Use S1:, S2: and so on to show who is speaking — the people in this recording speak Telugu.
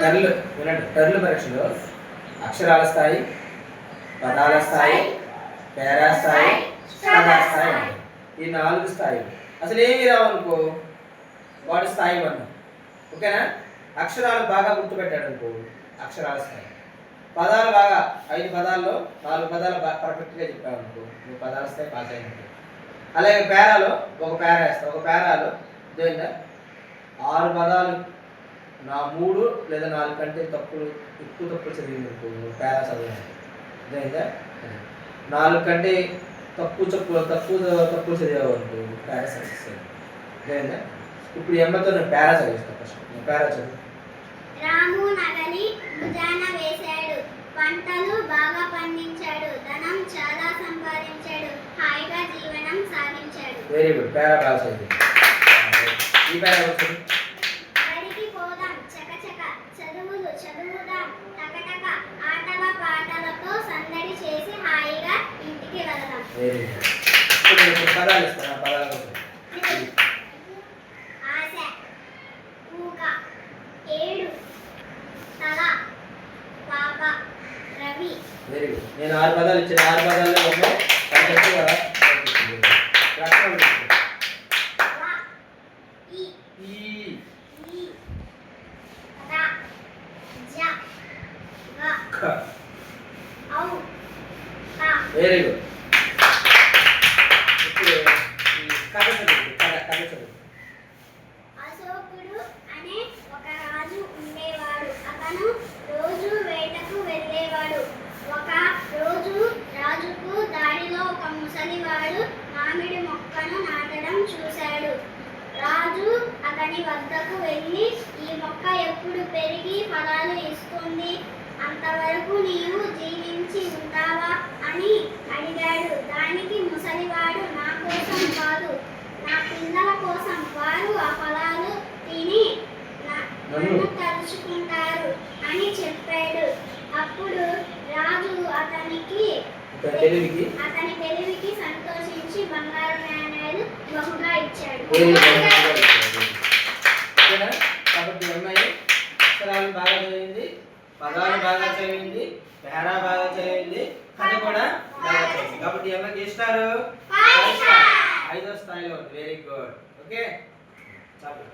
S1: టర్ల్ వినండి టర్ల్ పరీక్షలో అక్షరాల స్థాయి పదాల స్థాయి పేరా స్థాయి పదా స్థాయి ఈ నాలుగు స్థాయి అసలు ఏమి రావనుకో వాడి స్థాయి వన్ ఓకేనా? అక్షరాలు బాగా గుర్తుపెట్టాడు అనుకో అక్షరాల స్థాయి. పదాలు బాగా ఐదు పదాల్లో నాలుగు పదాలు బాగా పర్ఫెక్ట్గా చెప్పావు అనుకో నువ్వు పదాల స్థాయి పాస్ అయినట్టు. అలాగే పేరాలో ఒక పేర వేస్తావు ఒక పేరాలో ఇదేంటా? ఆరు పదాలు నా మూడు లేదా నాలుగు కంటే తప్పులు ఎక్కువ తప్పులు చదివింది అనుకో పేరా ఇదేంటా నాలుగు కంటే తక్కువ తక్కువ తక్కువ తక్కువ చదివావు అనుకో పేరా సక్సెస్ ఇదేంటా ఇప్పుడు అమ్మతో నేను పేరా చదివిస్తాను ఫస్ట్ నేను పేరా చదువు.
S2: రాము నగలి భుజాన వేశాడు. పంటలు బాగా పండించాడు. ధనం చాలా సంపాదించాడు. హాయిగా జీవనం సాగించాడు.
S1: వెరీ గుడ్ పేరా చదివి. ఈ పేరా వెరీ గుడ్ ఇప్పుడు నేను ఇప్పుడు పదాలు ఇస్తాను ఆ పదాలు వెరీ గుడ్ నేను ఆరు పదాలు ఇచ్చిన ఆరు పదాల్లో
S2: ఈ
S1: ఈ
S2: ఈ ర జ గ
S1: ఖ
S2: ఔ త
S1: వెరీ గుడ్ ఇప్పుడు ఈ కథ చదువు కథ కథ చదువు
S2: అశోకుడు అనే ఒక రాజు ఉండేవాడు. అతను రోజు వేటకు వెళ్ళేవాడు. ఒక రోజు రాజుకు దారిలో ఒక ముసలివాడు మామిడి మొక్కను నాటడం చూశాడు. రాజు అతని వద్దకు వెళ్ళి ఈ మొక్క ఎప్పుడు పెరిగి ఫలాలు ఇస్తుంది? అంతవరకు నీవు జీవించి ఉంటావా? అని అడిగాడు. దానికి ముసలివాడు నా కోసం కాదు నా పిల్లల కోసం వారు ఆ ఫలాలు తిని నన్ను తలుచుకుంటారు అని చెప్పాడు. అప్పుడు రాజు అతనికి
S1: తెలివికి
S2: అతని తెలివికి సంతోషించి బంగారు నాణేలు బహుగా ఇచ్చాడు.
S1: కాబట్టి అమ్మాయి అక్షరాలు బాగా చదివింది పదాలు బాగా చదివింది పేరా బాగా చదివింది కథ కూడా బాగా చదివింది. కాబట్టి అమ్మాయికి ఇస్తారు. ఐదో స్థాయిలో వెరీ గుడ్ ఓకే? చాలు.